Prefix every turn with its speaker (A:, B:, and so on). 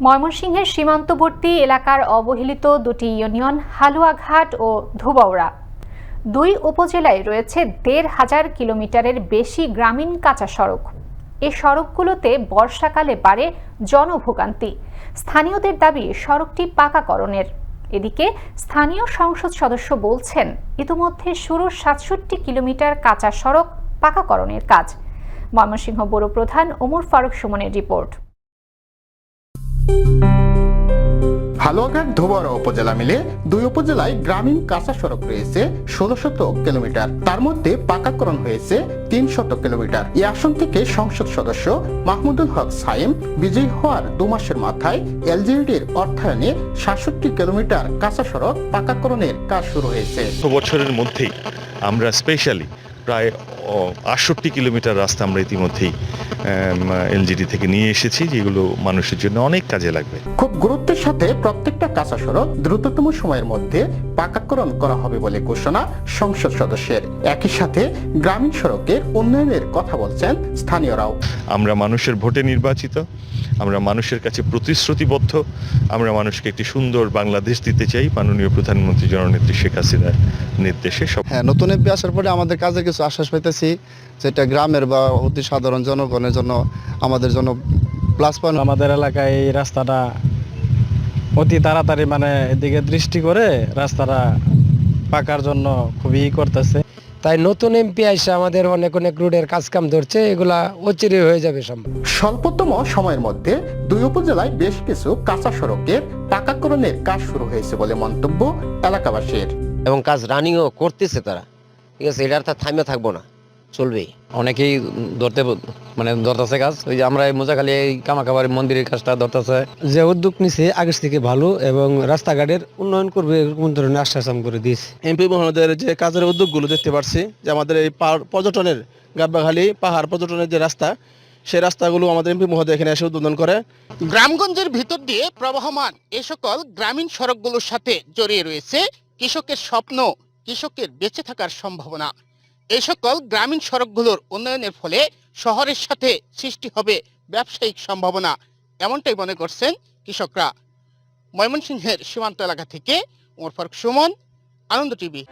A: ময়মনসিংহের সীমান্তবর্তী এলাকার অবহেলিত দুটি ইউনিয়ন হালুয়াঘাট ও ধুবৌড়া দুই উপজেলায় রয়েছে দেড় হাজার কিলোমিটারের বেশি গ্রামীণ কাঁচা সড়ক। এ সড়কগুলোতে বর্ষাকালে বাড়ে জনভোগান্তি। স্থানীয়দের দাবি, সড়কটি পাকাকরণের। এদিকে স্থানীয় সংসদ সদস্য বলছেন, ইতিমধ্যে শুরু সাতষট্টি কিলোমিটার কাঁচা সড়ক পাকাকরণের কাজ। ময়মনসিংহ বড় প্রধান ওমর ফারুক সুমনের রিপোর্ট।
B: হালুয়াঘাট ধোবরা উপজেলা মিলে দুই উপজেলায় গ্রামীণ কাঁচা সড়ক রয়েছে ষোলো শত কিলোমিটার। তার মধ্যে পাকাকরণ হয়েছে তিন শত কিলোমিটার। এই আসন থেকে সংসদ সদস্য মাহমুদুল হক সাইম বিজয়ী হওয়ার দু মাসের মাথায় এলজিডির অর্থায়নে সাতষট্টি কিলোমিটার কাঁচা সড়ক পাকাকরণের কাজ শুরু হয়েছে।
C: বছরের মধ্যেই আমরা স্পেশালি প্রায় আটষট্টি কিলোমিটার রাস্তা আমরা ইতিমধ্যেই এলজিডি থেকে নিয়ে এসেছি যেগুলো মানুষের জন্য অনেক কাজে লাগবে।
B: খুব গুরুত্বের সাথে প্রত্যেকটা কাঁচা সড়ক দ্রুততম সময়ের মধ্যে পাকাকরণ করা হবে বলে ঘোষণা সংসদ সদস্যের। একই সাথে গ্রামীণ সড়কের উন্নয়নের কথা বলছেন স্থানীয়রাও।
C: আমরা মানুষের ভোটে নির্বাচিত আমরা মানুষের কাছে প্রতিশ্রুতিবদ্ধ আমরা মানুষকে একটি সুন্দর বাংলাদেশ দিতে চাই মাননীয় প্রধানমন্ত্রী জননেত্রী শেখ হাসিনার নির্দেশে সব
D: হ্যাঁ নতুন এমপি আসার পরে আমাদের কাজে কিছু আশ্বাস পেতেছি যেটা গ্রামের বা অতি সাধারণ জনগণের জন্য আমাদের জন্য প্লাস পয়েন্ট
E: আমাদের এলাকায় এই রাস্তাটা অতি তাড়াতাড়ি মানে এদিকে দৃষ্টি করে রাস্তাটা পাকার জন্য খুবই করতেছে।
F: তাই নতুন এমপি আইসা আমাদের অনেক অনেক রোডের কাজ কাম ধরছে এগুলা অচিরে হয়ে যাবে সম্ভব।
B: স্বল্পতম সময়ের মধ্যে দুই উপজেলায় বেশ কিছু কাঁচা সড়কের পাকাকরণের কাজ শুরু হয়েছে বলে মন্তব্য এলাকাবাসীর।
G: এবং কাজ রানিংও করতেছে তারা। ঠিক আছে এটা তার থামে থাকব না। চলবেই।
H: অনেকেই ধরতে মানে ধরতেছে কাজ। ওই যে আমরা এই মোজাখালী এই কামাখাবাড়ি মন্দিরের কাজটা ধরতেছে।
F: যে উদ্যোগ নিছে আগের থেকে ভালো এবং রাস্তাঘাটের উন্নয়ন করবে এরকম ধরনের আশ্বাসন করে দিয়েছে।
I: এমপি মহোদয়ের যে কাজের উদ্যোগগুলো দেখতে পাচ্ছি যে আমাদের এই পাহাড় পর্যটনের গাব্বাখালী পাহাড় পর্যটনের যে রাস্তা সেই রাস্তাগুলো আমাদের এমপি মহোদয় এখানে এসে উদ্বোধন করে।
J: গ্রামগঞ্জের ভিতর দিয়ে প্রবাহমান এ সকল গ্রামীণ সড়কগুলোর সাথে জড়িয়ে রয়েছে কৃষকের স্বপ্ন কৃষকের বেঁচে থাকার সম্ভাবনা। এ সকল গ্রামীণ সড়কগুলোর উন্নয়নের ফলে শহরের সাথে সৃষ্টি হবে ব্যবসায়িক সম্ভাবনা, এমনটাই মনে করছেন কৃষকরা। ময়মনসিংহের সীমান্ত এলাকা থেকে ওমর ফারুক সুমন, আনন্দ টিভি।